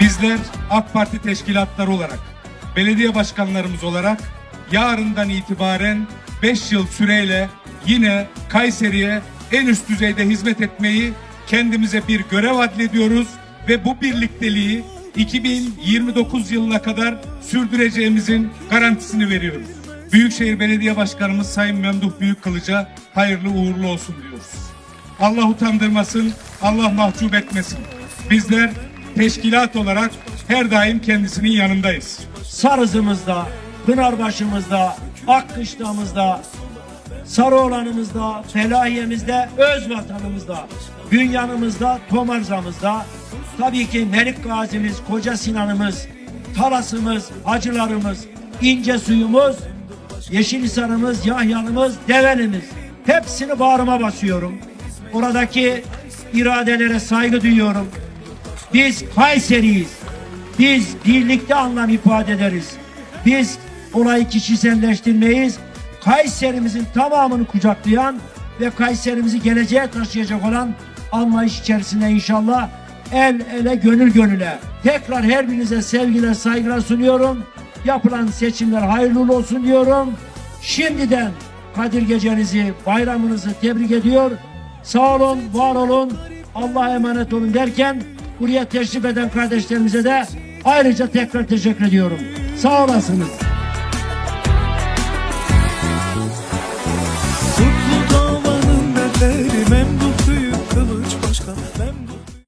Bizler AK Parti teşkilatları olarak, belediye başkanlarımız olarak yarından itibaren 5 yıl süreyle yine Kayseri'ye en üst düzeyde hizmet etmeyi kendimize bir görev adlediyoruz ve bu birlikteliği 2029 yılına kadar sürdüreceğimizin garantisini veriyoruz. Büyükşehir Belediye Başkanımız Sayın Memduh Büyükkılıç'a hayırlı uğurlu olsun diyoruz. Allah utandırmasın, Allah mahcup etmesin. Bizler teşkilat olarak her daim kendisinin yanındayız. Sarızımızda, Pınarbaşı'mızda, Akkışla'mızda, Sarıoğlan'ımızda, Felahiye'mizde, öz vatanımızda, Bünyan'ımızda, Tomarza'mızda, tabii ki Melik Gazi'miz, Koca Sinan'ımız, Talas'ımız, Hacılarımız, İnce Suyumuz, Yeşilhisar'ımız, Yahya'mız, Develi'miz. Hepsini bağrıma basıyorum. Oradaki iradelere saygı duyuyorum. Biz Kayseri'yiz. Biz birlikte anlam ifade ederiz. Biz olayı kişiselleştirmeyiz. Kayserimizin tamamını kucaklayan ve Kayserimizi geleceğe taşıyacak olan anlayış içerisinde inşallah el ele gönül gönüle. Tekrar her birinize sevgiler saygılar sunuyorum. Yapılan seçimler hayırlı olsun diyorum. Şimdiden Kadir gecenizi, bayramınızı tebrik ediyor. Sağ olun, var olun, Allah'a emanet olun derken buraya teşrif eden kardeşlerimize de ayrıca tekrar teşekkür ediyorum. Sağ olasınız.